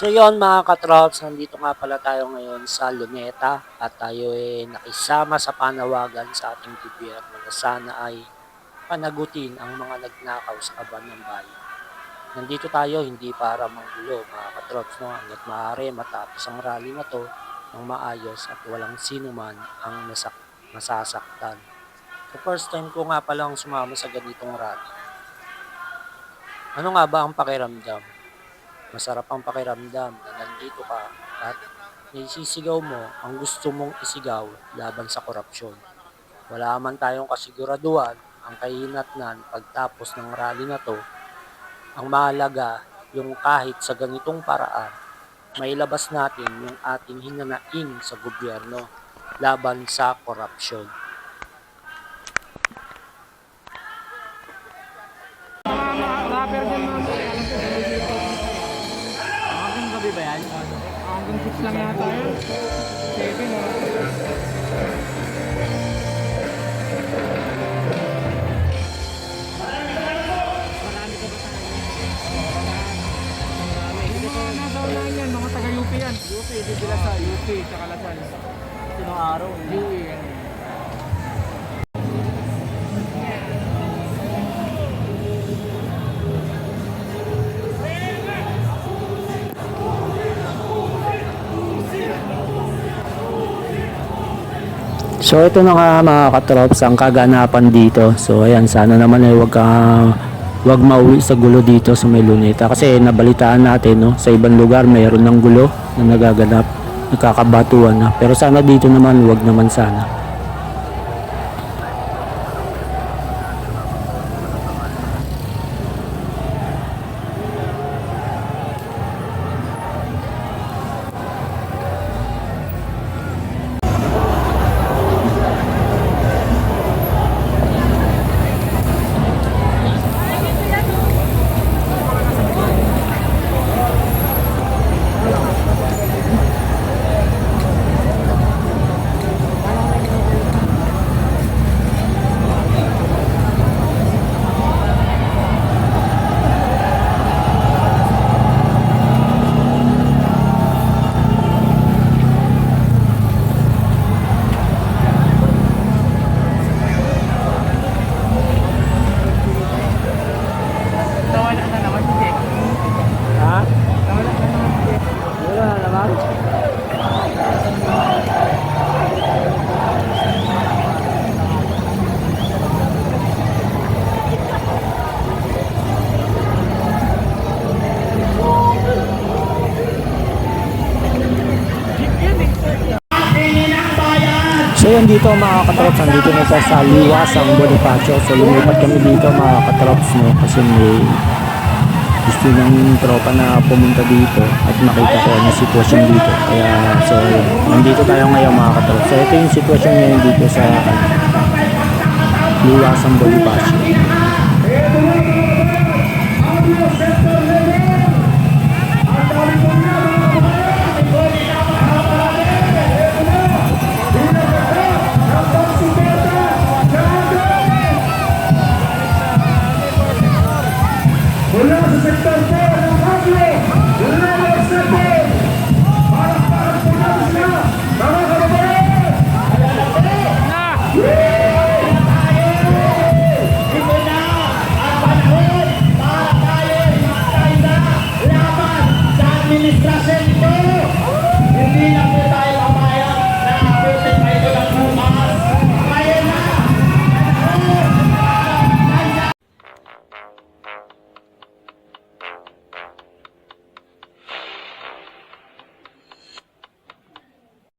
So yon mga katrops, nandito nga pala tayo ngayon sa Luneta at tayo ay nakisama sa panawagan sa ating gobyerno na sana ay panagutin ang mga nagnakaw sa kaban ng bayan. Nandito tayo hindi para manggulo mga katrops, no? hanggat maaari matapos ang rally na to ng maayos at walang sino man ang nasak- masasaktan. So first time ko nga palang sumama sa ganitong rally. Ano nga ba ang pakiramdam? Masarap ang pakiramdam na nandito ka at naisisigaw mo ang gusto mong isigaw laban sa korupsyon. Wala man tayong kasiguraduhan ang kahinatnan pagtapos ng rally na to. Ang mahalaga yung kahit sa ganitong paraan, mailabas natin yung ating hinanaing sa gobyerno laban sa korupsyon. Lang yata yun. 7 o. Mga taga-UP yan. UP, di sila sa UP, tsaka Lasal. Sinong araw? UE yan. So ito na nga mga katrops ang kaganapan dito. So ayan sana naman ay wag ka wag mauwi sa gulo dito sa may luneta. Kasi nabalitaan natin no sa ibang lugar mayroon ng gulo na nagaganap nagkakabatuan na. Pero sana dito naman wag naman sana So yan dito mga katrops, nandito na siya sa Liwas ang Bonifacio. So lumipat kami dito mga katrops no kasi may gusto ng tropa na pumunta dito at makita ko ang sitwasyon dito. Kaya so yun, nandito tayo ngayon mga katrops. So ito yung sitwasyon ngayon dito sa Liwas ang Bonifacio.